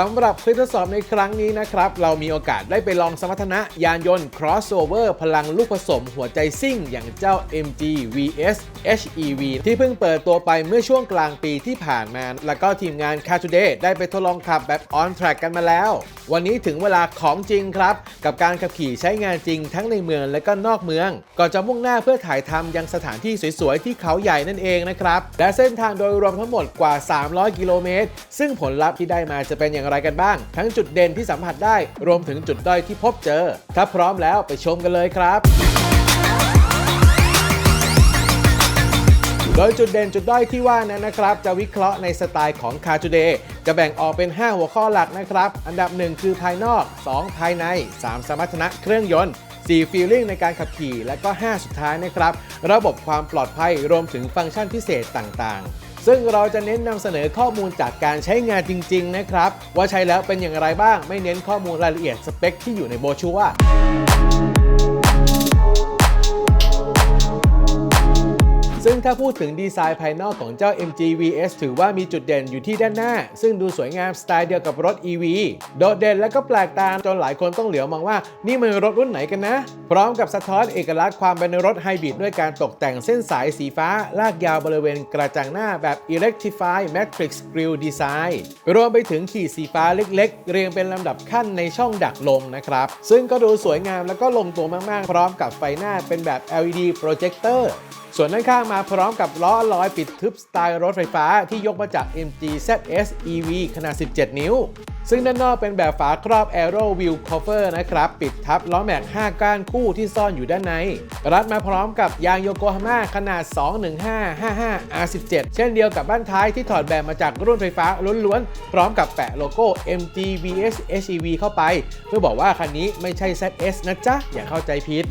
สำหรับคลิปทดสอบในครั้งนี้นะครับ เรามีโอกาสได้ไปลองสมรรถนะยานยนต์ crossover พลังลูกผสมหัวใจซิ่ง อย่างเจ้า MG VS HEV ที่เพิ่งเปิดตัวไปเมื่อช่วงกลางปีที่ผ่านมา แล้วก็ทีมงาน Car Today ได้ไปทดลองขับแบบ on track กันมาแล้ว วันนี้ถึงเวลาของจริงครับ กับการขับขี่ใช้งานจริงทั้งในเมืองและก็นอกเมือง ก่อนจะมุ่งหน้าเพื่อถ่ายทำยังสถานที่สวยๆที่เขาใหญ่นั่นเองนะครับและเส้นทางโดยรวมทั้งหมดกว่า 300 กิโลเมตรซึ่งผลลัพธ์ที่ได้มาจะเป็นอย่างไรกันบ้าง ทั้งจุดเด่นที่สัมผัสได้รวมถึงจุดด้อยที่พบเจอ ถ้าพร้อมแล้วไปชมกันเลยครับโดยจุดเด่นจุดด้อยที่ว่านั้นนะครับ จะวิเคราะห์ในสไตล์ของ Car Today จะแบ่งออกเป็น 5 หัวข้อหลักนะครับ อันดับ 1 คือภายนอก 2 ภายใน 3 สมรรถนะเครื่องยนต์4ฟีลลิ่งในการขับขี่ และก็ 5 สุดท้ายนะครับ ระบบความปลอดภัยรวมถึงฟังก์ชันพิเศษต่างๆ ซึ่งเราจะเน้นนำเสนอข้อมูลจากการใช้งานจริง ๆ นะครับ ว่าใช้แล้วเป็นอย่างไรบ้าง ไม่เน้นข้อมูลรายละเอียดสเปคที่อยู่ในโบชัว ซึ่งถ้าพูดถึงดีไซน์ภายนอกของเจ้า MG VS ถือว่ามีจุดเด่นอยู่ที่ด้านหน้า ซึ่งดูสวยงามสไตล์เดียวกับรถ EV โดดเด่นและก็แปลกตาจนหลายคนต้องเหลียวมองว่า นี่มันรถรุ่นไหนกันนะ พร้อมกับสะท้อนเอกลักษณ์ความเป็นรถไฮบริดด้วยการตกแต่งเส้นสายสีฟ้า ลากยาวบริเวณกระจังหน้าแบบ Electrify Matrix Grille Design รวมไปถึงขีดสีฟ้าเล็กๆ เรียงเป็นลำดับขั้นในช่องดักลมนะครับ ซึ่งก็ดูสวยงามและก็ลงตัวมากๆ พร้อมกับไฟหน้าเป็นแบบ LED Projector ส่วนด้านข้างมาพร้อมกับล้อลอยปิดทึบสไตล์รถไฟฟ้าที่ยกมาจาก MG ZS EV ขนาด 17 นิ้ว ซึ่งด้านนอกเป็นแบบฝาครอบ Aero Wheel Cover นะครับ ปิดทับล้อแม็ก 5 ก้านคู่ที่ซ่อนอยู่ด้านใน รัดมาพร้อมกับยางโยโกฮาม่าขนาด 21555 R17 เช่นเดียวกับบ้านท้ายที่ถอดแบบมาจากรุ่นไฟฟ้าล้วนๆ พร้อมกับแปะโลโก้ MG VS HEV เข้าไป เพื่อบอกว่าคันนี้ไม่ใช่ ZS นะจ๊ะอย่าเข้าใจผิด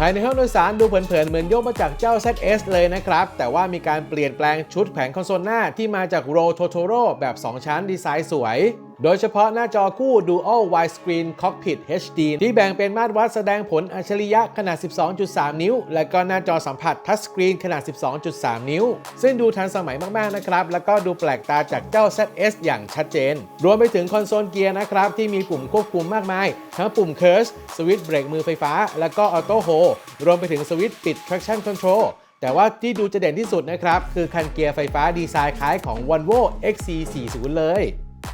ภายในห้องโดยสารดูเผินๆเหมือนยกมาจากเจ้า ZS เลยนะครับ แต่ว่ามีการเปลี่ยนแปลงชุดแผงคอนโซลหน้าที่มาจากโรโทโทโรแบบ 2 ชั้นดีไซน์สวยโดยเฉพาะหน้าจอคู่ Dual Widescreen Cockpit HD ที่แบ่งเป็นมาตรวัดแสดงผลอัจฉริยะขนาด 12.3 นิ้ว และก็หน้าจอสัมผัสทัชสกรีนขนาด 12.3 นิ้ว ซึ่งดูทันสมัยมาก ๆ นะครับ แล้วก็ดูแปลกตาจากเจ้า ZS อย่างชัดเจน รวมไปถึงคอนโซลเกียร์นะครับ ที่มีปุ่มควบคุมมากมาย ทั้งปุ่ม Curse สสวิตช์เบรกมือไฟฟ้า แล้วก็ Auto Hold รวมไปถึงสวิตช์ปิด Traction Control แต่ว่าที่ดูจะเด่นที่สุดนะครับ คือคันเกียร์ไฟฟ้าดีไซน์คล้ายของ Volvo XC40 เลย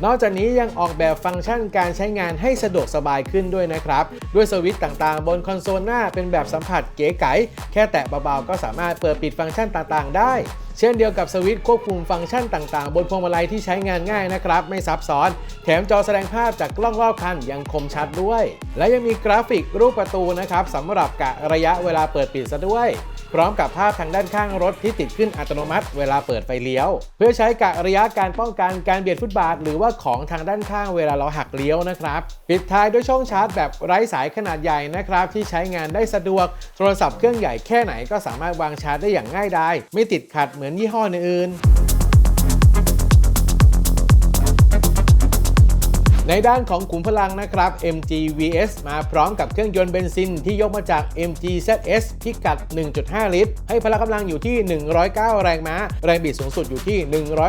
นอกจากนี้ยังออกแบบฟังก์ชันการใช้งานให้สะดวกสบายขึ้นด้วยนะครับ ด้วยสวิตช์ต่างๆ บนคอนโซลหน้าเป็นแบบสัมผัสเก๋ไก๋แค่แตะเบาๆ ก็สามารถเปิดปิดฟังก์ชันต่างๆ ได้ เช่นเดียวกับสวิตช์ควบคุมฟังก์ชันต่างๆ บนพวงมาลัยที่ใช้งานง่ายนะครับ ไม่ซับซ้อน แถมจอแสดงภาพจากกล้องรอบคันยังคมชัดด้วย และยังมีกราฟิกรูปประตูนะครับสำหรับกะระยะเวลาเปิดปิดซะด้วย พร้อมกับภาพทางด้านข้างรถที่ติดขึ้นอัตโนมัติเวลาเปิดไฟเลี้ยว เพื่อใช้กะระยะการป้องกันการเบียดฟุตบาท หรือว่าของทางด้านข้างเวลาเราหักเลี้ยวนะครับปิดท้ายด้วยช่องชาร์จแบบไร้สายขนาดใหญ่นะครับที่ใช้งานได้สะดวก โทรศัพท์เครื่องใหญ่แค่ไหนก็สามารถวางชาร์จได้อย่างง่ายดายไม่ติดขัดเหมือนยี่ห้ออื่นๆ ในด้านของขุมพลังนะครับ MG VS มาพร้อมกับเครื่องยนต์เบนซินที่ยกมาจาก MG ZS พิกัด 1.5 ลิตร ให้พละกำลังอยู่ที่ 109 แรงม้า แรงบิดสูงสุดอยู่ที่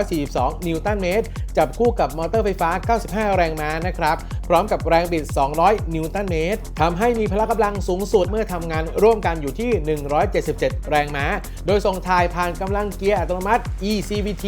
142 นิวตันเมตร จับคู่กับมอเตอร์ไฟฟ้า 95 แรงม้านะครับ พร้อมกับแรงบิด 200 นิวตันเมตรทำให้มีพละกำลังสูงสุดเมื่อทำงานร่วมกันอยู่ที่ 177 แรงม้า โดยส่งถ่ายผ่านกำลังเกียร์อัตโนมัติ eCVT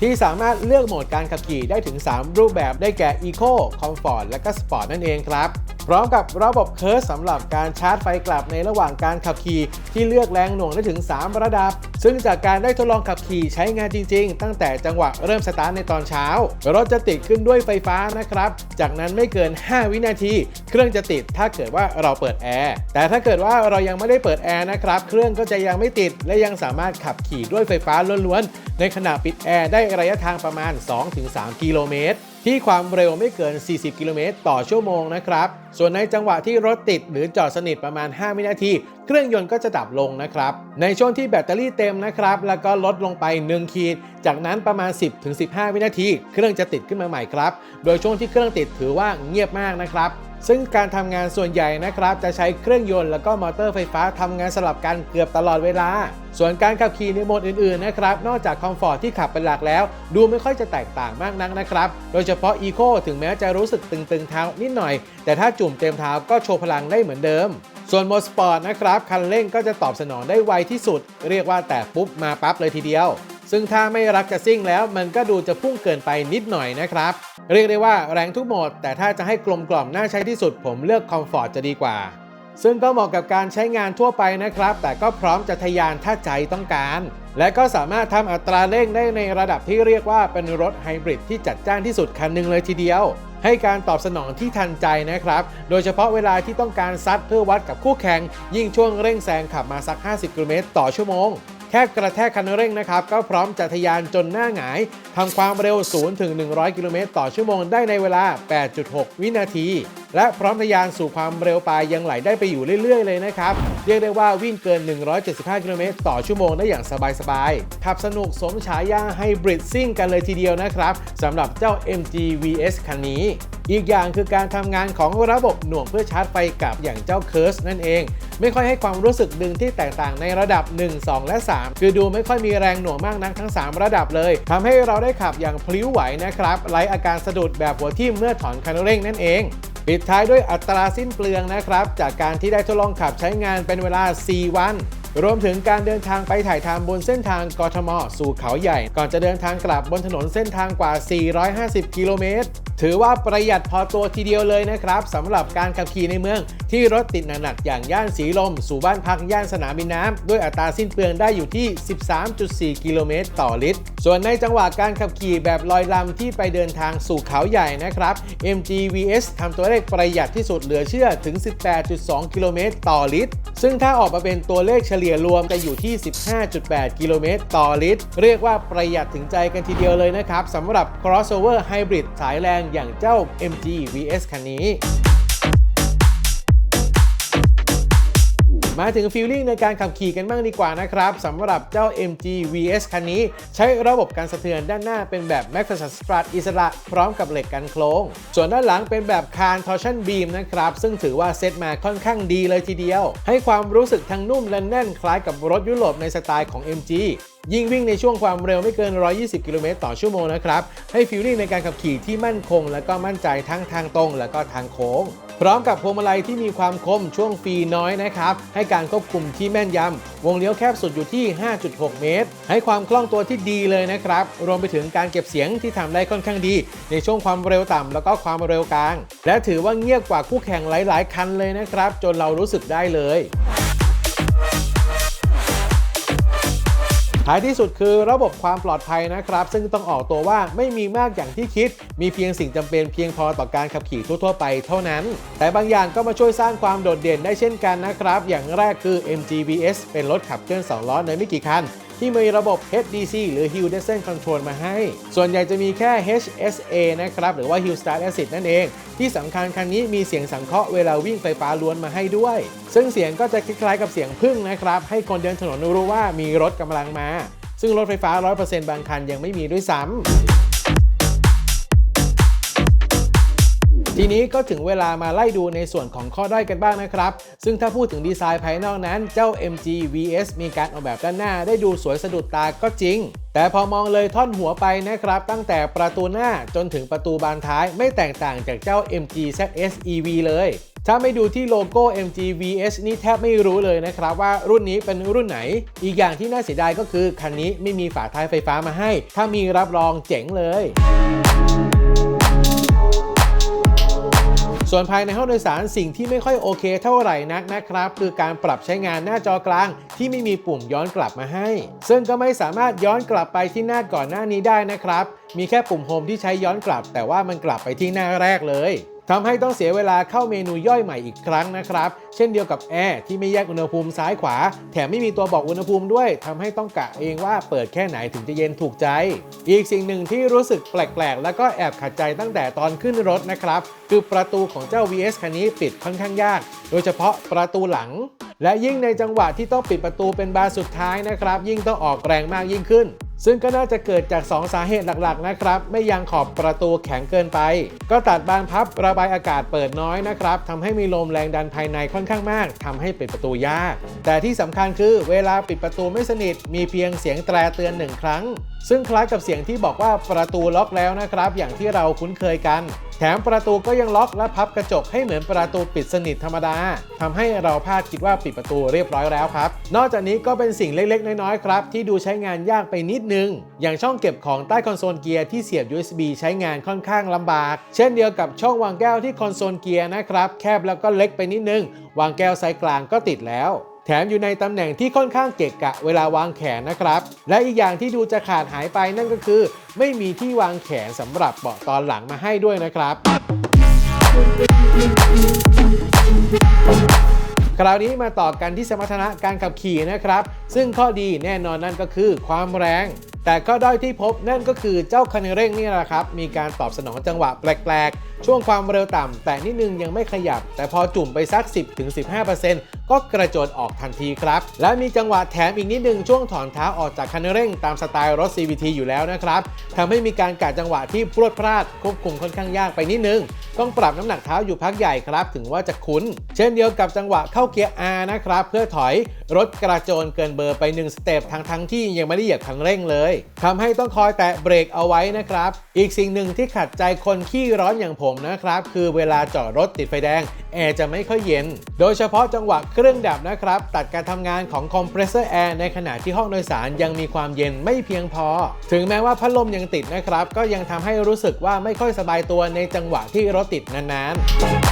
ที่สามารถเลือกโหมดการขับขี่ได้ถึง 3 รูปแบบได้แก่ Eco Comfort และก็ Sport นั่นเองครับ พร้อมกับระบบเคิร์สสำหรับการชาร์จไฟกลับในระหว่างการขับขี่ ที่เลือกแรงหน่วงได้ถึง 3 ระดับ ซึ่งจากการได้ทดลองขับขี่ใช้งานจริง ๆ ตั้งแต่จังหวะเริ่มสตาร์ทในตอนเช้า รถจะติดขึ้นด้วยไฟฟ้านะครับ จากนั้นไม่เกิน 5 วินาที เครื่องจะติดถ้าเกิดว่าเราเปิดแอร์แต่ถ้าเกิดว่าเรายังไม่ได้เปิดแอร์นะครับเครื่องก็จะยังไม่ติด และยังสามารถขับขี่ด้วยไฟฟ้าล้วนๆในขณะปิดแอร์ได้ระยะทางประมาณ 2-3 กิโลเมตร ที่ความเร็วไม่เกิน 40 กิโลเมตรต่อชั่วโมงนะครับ ส่วนในจังหวะที่รถติดหรือจอดสนิทประมาณ 5 วินาที เครื่องยนต์ก็จะดับลงนะครับ ในช่วงที่แบตเตอรี่เต็มนะครับ แล้วก็ลดลงไป 1 ขีด จากนั้นประมาณ 10-15 วินาที เครื่องจะติดขึ้นมาใหม่ครับ โดยช่วงที่เครื่องติดถือว่าเงียบมากนะครับ ซึ่งการทำงานส่วนใหญ่นะครับจะใช้เครื่องยนต์แล้วก็มอเตอร์ไฟฟ้าทำงานสลับกันเกือบตลอดเวลา ส่วนการขับขี่ในโหมดอื่นๆนะครับนอกจากคอมฟอร์ตที่ขับเป็นหลักแล้ว ดูไม่ค่อยจะแตกต่างมากนักนะครับ โดยเฉพาะ e ีโคถึงแม้จะรู้สึกตึงๆเท้านิดหน่อย แต่ถ้าจุ่มเต็มเท้าก็โชว์พลังได้เหมือนเดิม ส่วนโหมดสปอร์ตนะครับคันเร่งก็จะตอบสนองได้ไวที่สุด เรียกว่าแต่ปุ๊บมาปั๊บเลยทีเดียว ซึ่งถ้าไม่รักจะซิ่งแล้วมันก็ดูจะพุ่งเกินไปนิดหน่อยนะครับ เรียกได้ว่าแรงทุกโหมด แต่ถ้าจะให้กลมกล่อมน่าใช้ที่สุด ผมเลือกคอมฟอร์ตจะดีกว่า ซึ่งก็เหมาะกับการใช้งานทั่วไปนะครับ แต่ก็พร้อมจะทะยานถ้าใจต้องการ และก็สามารถทำอัตราเร่งได้ในระดับที่เรียกว่าเป็นรถไฮบริดที่จัดจ้านที่สุดคันหนึ่งเลยทีเดียวให้การตอบสนองที่ทันใจนะครับ โดยเฉพาะเวลาที่ต้องการซัดเพื่อวัดกับคู่แข่ง ยิ่งช่วงเร่งแซงขับมาสัก 50กิโลเมตรต่อชั่วโมง แค่กระแทกคันเร่งนะครับ ก็พร้อมจะทะยานจนหน้าหงายทำความเร็ว 0 ถึง 100 กิโลเมตรต่อชั่วโมงได้ในเวลา 8.6 วินาที และพร้อมทะยานสู่ความเร็วปลายยังไหลได้ไปอยู่เรื่อย ๆ เลยนะครับ เรียกได้ว่าวิ่งเกิน 175 กิโลเมตรต่อชั่วโมงได้อย่างสบาย ๆ ขับสนุกสมฉายาไฮบริดซิ่งกันเลยทีเดียวนะครับสำหรับเจ้า MG VS คันนี้อีกอย่างคือการทำงานของระบบหน่วงเพื่อชาร์จไฟกับอย่างเจ้า Curse นั่นเอง ไม่ค่อยให้ความรู้สึกดึงที่แตกต่างในระดับ 1 2 และ 3 คือดูไม่ค่อยมีแรงหน่วงมากนักทั้ง 3 ระดับเลยทำให้เราได้ขับอย่างพลิ้วไหวนะครับไร้อาการสะดุดแบบหัวทิ่มเมื่อถอนคันเร่งนั่นเองปิดท้ายด้วยอัตราสิ้นเปลืองนะครับ จากการที่ได้ทดลองขับใช้งานเป็นเวลา 4 วัน รวมถึงการเดินทางไปถ่ายทำบนเส้นทางกทม สู่เขาใหญ่ ก่อนจะเดินทางกลับบนถนนเส้นทางกว่า 450 กิโลเมตร ถือว่าประหยัดพอตัวทีเดียวเลยนะครับสำหรับการขับขี่ในเมือง ที่รถติดหนักๆอย่างย่านสีลม สู่บ้านพักย่านสนามบินน้ำด้วยอัตราสิ้นเปลืองได้อยู่ที่ 13.4 กิโลเมตรต่อลิตร ส่วนในจังหวะการขับขี่แบบลอยลำที่ไปเดินทางสู่เขาใหญ่นะครับ MG VS ทำตัวเลขประหยัดที่สุดเหลือเชื่อถึง 18.2 กิโลเมตรต่อลิตร ซึ่งถ้าออกมาเป็นตัวเลขเฉลี่ยรวมจะอยู่ที่ 15.8 กิโลเมตรต่อลิตร เรียกว่าประหยัดถึงใจกันทีเดียวเลยนะครับสำหรับ crossover hybrid สายแรงอย่างเจ้า MG VS คันนี้ มาถึงฟีลลิ่งในการขับขี่กันบ้างดีกว่านะครับสำหรับเจ้า MG VS คันนี้ ใช้ระบบการสะเทือนด้านหน้าเป็นแบบ m a x f a s t Strut อิสระพร้อมกับเหล็กกันโครง ส่วนด้านหลังเป็นแบบ Can Torsion Beam นะครับ ซึ่งถือว่าเซตมาค่อนข้างดีเลยทีเดียว ให้ความรู้สึกทั้งนุ่มและแน่นคล้ายกับรถยุโรปในสไตล์ของ MG ยิ่งวิ่งในช่วงความเร็วไม่เกิน 120 กิโลเมตรต่อชั่วโมงนะครับ ให้ฟีลลิ่งในการขับขี่ที่มั่นคง และก็มั่นใจทั้งทางตรง และก็ทางโค้ง พร้อมกับพวงมาลัยที่มีความคมช่วงฟรีน้อยนะครับ ให้การควบคุมที่แม่นยำ วงเลี้ยวแคบสุดอยู่ที่ 5.6 เมตร ให้ความคล่องตัวที่ดีเลยนะครับ รวมไปถึงการเก็บเสียงที่ทำได้ค่อนข้างดี ในช่วงความเร็วต่ำแล้วก็ความเร็วกลาง และถือว่าเงียบกว่าคู่แข่งหลาย ๆ คันเลยนะครับ จนเรารู้สึกได้เลย ท้ายที่สุดคือระบบความปลอดภัยนะครับ ซึ่งต้องออกตัวว่าไม่มีมากอย่างที่คิด มีเพียงสิ่งจำเป็นเพียงพอต่อการขับขี่ทั่ว ๆ ไปเท่านั้น แต่บางอย่างก็มาช่วยสร้างความโดดเด่นได้เช่นกันนะครับ อย่างแรกคือ MGBS เป็นรถขับเคลื่อน 2 ล้อในไม่กี่คัน ที่มีระบบ HDC หรือ Hill Descent Control มาให้ ส่วนใหญ่จะมีแค่ HSA นะครับหรือว่า Hill Start Assist นั่นเอง ที่สำคัญคันนี้มีเสียงสังเคราะห์เวลาวิ่งไฟฟ้าล้วนมาให้ด้วย ซึ่งเสียงก็จะคล้ายๆกับเสียงพึ่งนะครับ ให้คนเดินถนนรู้ว่ามีรถกำลังมา ซึ่งรถไฟฟ้า 100%บางคันยังไม่มีด้วยซ้ำ ทีนี้ก็ถึงเวลามาไล่ดูในส่วนของข้อด้อยกันบ้างนะครับ ซึ่งถ้าพูดถึงดีไซน์ภายนอกนั้น เจ้า MG VS มีการออกแบบด้านหน้าได้ดูสวยสะดุดตาก็จริง แต่พอมองเลยท่อนหัวไปนะครับ ตั้งแต่ประตูหน้าจนถึงประตูบานท้ายไม่แตกต่างจากเจ้า MG ZS EV เลยถ้าไม่ดูที่โลโก้ MG VS นี่แทบไม่รู้เลยนะครับว่ารุ่นนี้เป็นรุ่นไหน อีกอย่างที่น่าเสียดายก็คือคันนี้ไม่มีฝาท้ายไฟฟ้ามาให้ ถ้ามีรับรองเจ๋งเลย ส่วนภายในห้องโดยสารสิ่งที่ไม่ค่อยโอเคเท่าไหร่นักนะครับ คือการปรับใช้งานหน้าจอกลาง ที่ไม่มีปุ่มย้อนกลับมาให้ ซึ่งก็ไม่สามารถย้อนกลับไปที่หน้าก่อนหน้านี้ได้นะครับ มีแค่ปุ่มโฮมที่ใช้ย้อนกลับ แต่ว่ามันกลับไปที่หน้าแรกเลย ทำให้ต้องเสียเวลาเข้าเมนูย่อยใหม่อีกครั้งนะครับ เช่นเดียวกับแอร์ที่ไม่แยกอุณหภูมิซ้ายขวา แถมไม่มีตัวบอกอุณหภูมิด้วยทำให้ต้องกะเองว่าเปิดแค่ไหนถึงจะเย็นถูกใจ อีกสิ่งหนึ่งที่รู้สึกแปลกๆ แล้วก็แอบขัดใจตั้งแต่ตอนขึ้นรถนะครับ คือประตูของเจ้า VS คันนี้ปิดค่อนข้างยาก โดยเฉพาะประตูหลัง และยิ่งในจังหวะที่ต้องปิดประตูเป็นบานสุดท้ายนะครับ ยิ่งต้องออกแรงมากยิ่งขึ้น ซึ่งก็น่าจะเกิดจาก 2 สาเหตุหลักๆนะครับ ไม่ยางขอบประตูแข็งเกินไป ก็ตัดบานพับระบายอากาศเปิดน้อยนะครับทำให้มีลมแรงดันภายในค่อนข้างมากทำให้ปิดประตูยาก แต่ที่สำคัญคือเวลาปิดประตูไม่สนิท มีเพียงเสียงแตรเตือนหนึ่งครั้ง ซึ่งคล้ายกับเสียงที่บอกว่าประตูล็อกแล้วนะครับ อย่างที่เราคุ้นเคยกัน ถมประตูก็ยังล็อกและพับกระจกให้เหมือนประตูปิดสนิทธรรมดาทำให้เราพลาดคิดว่าปิดประตูเรียบร้อยแล้วครับ นอกจากนี้ก็เป็นสิ่งเล็กๆ น้อยๆ ครับ ที่ดูใช้งานยากไปนิดนึง อย่างช่องเก็บของใต้คอนโซลเกียร์ที่เสียบ USB ใช้งานค่อนข้างลำบาก เช่นเดียวกับช่องวางแก้วที่คอนโซลเกียร์นะครับ แคบแล้วก็เล็กไปนิดนึง วางแก้วไซส์กลางก็ติดแล้ว แถมอยู่ในตำแหน่งที่ค่อนข้างเกะกะเวลาวางแขนนะครับ และอีกอย่างที่ดูจะขาดหายไปนั่นก็คือ ไม่มีที่วางแขนสำหรับเบาะตอนหลังมาให้ด้วยนะครับคราวนี้มาต่อกันที่สมรรถนะการขับขี่นะครับ ซึ่งข้อดีแน่นอนนั่นก็คือความแรง แต่ข้อด้อยที่พบนั่นก็คือเจ้าคันเร่งนี่แหละครับ มีการตอบสนองจังหวะแปลกๆ ช่วงความเร็วต่ำแต่นิดนึงยังไม่ขยับ แต่พอจุ่มไปสัก 10-15% ก็กระโจนออกทันทีครับ และมีจังหวะแถมอีกนิดนึงช่วงถอนเท้าออกจากคันเร่งตามสไตล์รถ CVT อยู่แล้วนะครับทำให้มีการกะจังหวะที่พรวดพลาดควบคุมค่อนข้างยากไปนิดนึง ต้องปรับน้ำหนักเท้าอยู่พักใหญ่ครับ ถึงว่าจะคุ้น เช่นเดียวกับจังหวะเข้าเกียร์ R นะครับ เพื่อถอยรถกระโจนเกินเบอร์ไป1สเต็ปทั้งทั้งๆที่ยังไม่ได้เหยียบคันเร่งเลยทำให้ต้องคอยแตะเบรกเอาไว้นะครับ อีกสิ่งหนึ่งที่ขัดใจคนขี้ร้อนอย่างผมนะครับ คือเวลาจอดรถติดไฟแดงแอร์จะไม่ค่อยเย็น โดยเฉพาะจังหวะเครื่องดับนะครับ ตัดการทำงานของคอมเพรสเซอร์แอร์ในขณะที่ห้องโดยสารยังมีความเย็นไม่เพียงพอ ถึงแม้ว่าพัดลมยังติดนะครับ ก็ยังทำให้รู้สึกว่าไม่ค่อยสบายตัวในจังหวะที่รถติดนานๆ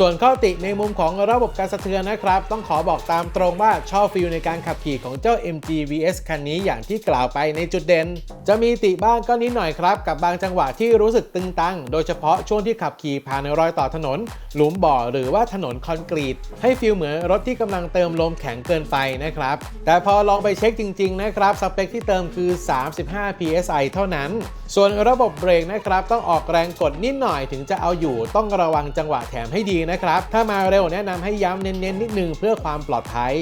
ส่วนข้อติในมุมของระบบการสะเทือนนะครับ ต้องขอบอกตามตรงว่าชอบฟิลในการขับขี่ของเจ้า MG VS คันนี้อย่างที่กล่าวไปในจุดเด่น จะมีติบ้างก็นิดหน่อยครับ กับบางจังหวะที่รู้สึกตึงตัง โดยเฉพาะช่วงที่ขับขี่ผ่านรอยต่อถนน หลุมบ่อหรือว่าถนนคอนกรีต ให้ฟิลเหมือนรถที่กำลังเติมลมแข็งเกินไปนะครับ แต่พอลองไปเช็คจริง ๆ นะครับ สเปคที่เติมคือ 35 psi เท่านั้น ส่วนระบบเบรกนะครับต้องออกแรงกดนิดหน่อยถึงจะเอาอยู่ต้องระวังจังหวะแถมให้ดีนะครับ ถ้ามาเร็วแนะนำให้ย้ำเน้นๆนิดนึงเพื่อความปลอดภัย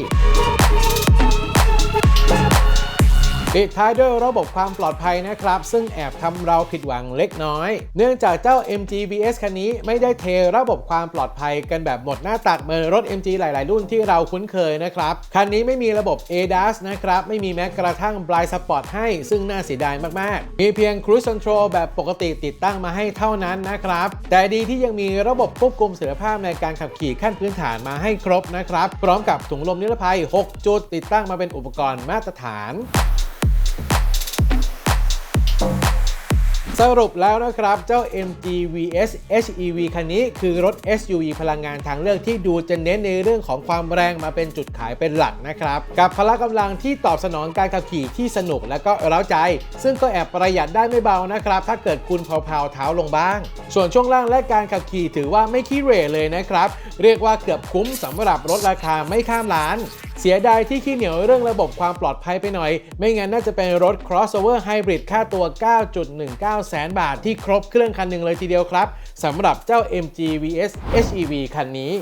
ปิดท้ายด้วยระบบความปลอดภัยนะครับ ซึ่งแอบทำเราผิดหวังเล็กน้อย เนื่องจากเจ้า MG VS คันนี้ไม่ได้เทระบบความปลอดภัยกันแบบหมดหน้าตักเหมือนรถ MG หลาย ๆ รุ่นที่เราคุ้นเคยนะครับ คันนี้ไม่มีระบบ ADAS นะครับ ไม่มีแม้กระทั่ง Blind Spot ให้ซึ่งน่าเสียดายมาก ๆ มีเพียง Cruise Control แบบปกติติดตั้งมาให้เท่านั้นนะครับ แต่ดีที่ยังมีระบบควบคุมเสถียรภาพในการขับขี่ขั้นพื้นฐานมาให้ครบนะครับ พร้อมกับถุงลมนิรภัย 6 จุดติดตั้งมาเป็นอุปกรณ์มาตรฐาน สรุปแล้วนะครับเจ้า MG VS HEV คันนี้คือรถ SUV พลังงานทางเลือกที่ดูจะเน้นในเรื่องของความแรงมาเป็นจุดขายเป็นหลักนะครับ กับพละกำลังที่ตอบสนองการขับขี่ที่สนุกและก็เร้าใจ ซึ่งก็แอบประหยัดได้ไม่เบานะครับ ถ้าเกิดคุณเพลาๆเท้าลงบ้าง ส่วนช่วงล่างและการขับขี่ถือว่าไม่ขี้เหร่เลยนะครับ เรียกว่าเกือบคุ้มสำหรับรถราคาไม่ข้ามล้าน สียดายที่ขี้เหนียวเรื่องระบบความปลอดภัยไปหน่อย ไม่งั้นน่าจะเป็นรถ crossover hybrid ค่าตัว 9.19 แสนบาทที่ครบเครื่องคันหนึ่งเลยทีเดียวครับสำหรับเจ้า MG VS HEV คันนี้